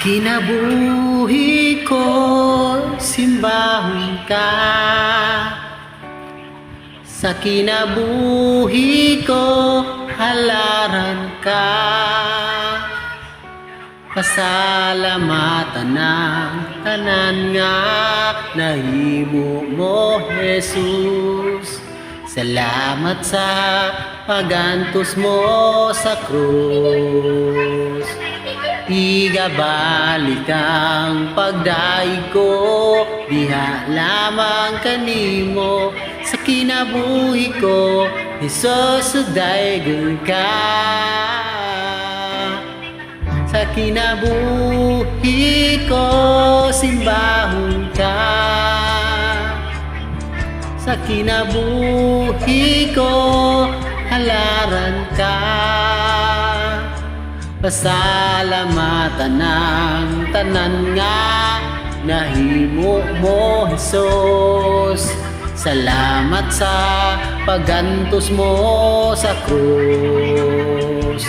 Kinabuhi ko, simbahon ka. Sa kinabuhi ko, halaran ka. Pasalamatan ng tanan nga Nahimo mo, Jesus. Salamat sa pagantos mo sa krus Igabalik ang pagdaig ko. Diha lamang kanimo Sa kinabuhi ko. Isos daygon ka. Sa kinabuhi ko Simbahon ka. Sa kinabuhi ko Halaran ka Pasalamatan ng tanan nga Nahimo mo, Jesus. Salamat sa pagantos mo sa krus.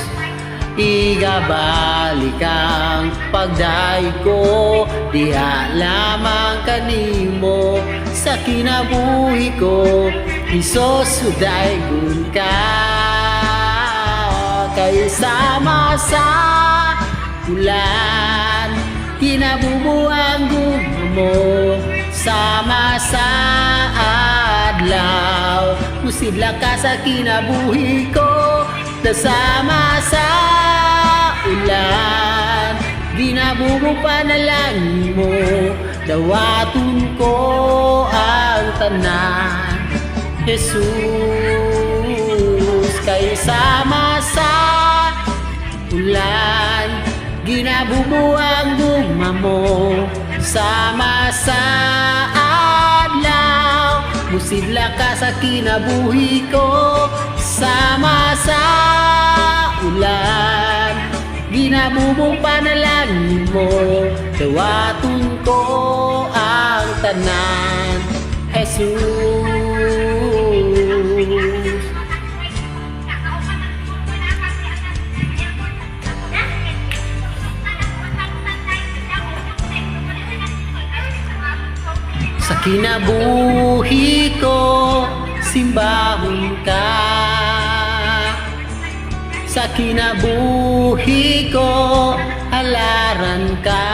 Igabalik ang pagdaig ko Diha lamang kanimo Sa kinabuhi ko. Isos sudaygon ka Kay sama sa ulan. Kinabubuang mo Sama sa adlaw. Musibla ka sa kinabuhi ko Nasama sa ulan. Ginabubo panalangin mo Dawaton ko ang tanan. Jesus Kay sama sa ulan Ginabubuang guma mo. Sama sa adlaw Musidla ka sa kinabuhi ko. Sama sa ulan Ginabubong panalangin mo. Dawaton ko ang tanan Jesus Sa kinabuhi ko, simbahon ka. Sa kinabuhi ko, halaran ka.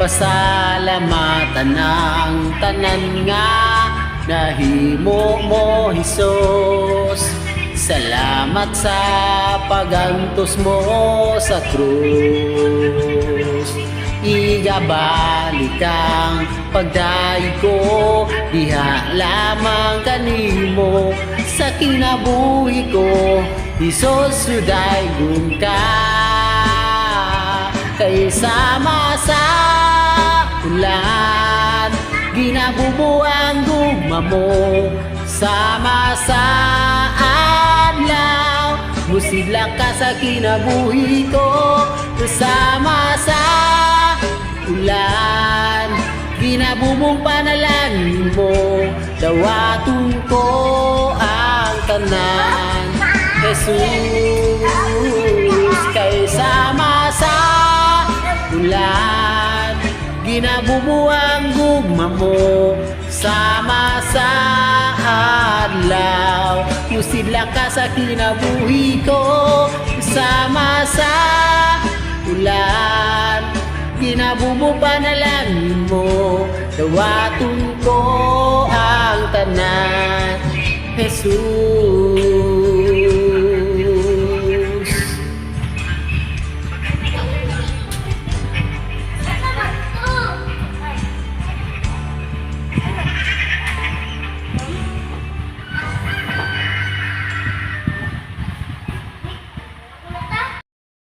Pasalamatan ng tanan nga Nahimo mo, Jesus Salamat sa pagantos mo sa krus Igabalik ang pagdaig ko Diha lamang kanimo Sa kinabuhi ko. Isos sudaygon ka. Kay sama sa ulan Ginabubuang gugma mo. Sama sa adlaw Musidla ka sa kinabuhi ko. Sama sa ulan Ginabubong panalangin mo Dawaton ko ang tanan. Jesus Kay sama sa ulan Ginabubuang gugma mo Sama sa adlaw. Musidla ka sa kinabuhi ko Sama sa ulan Ginabubo panalangin mo Dawaton ko ang tanan. Jesus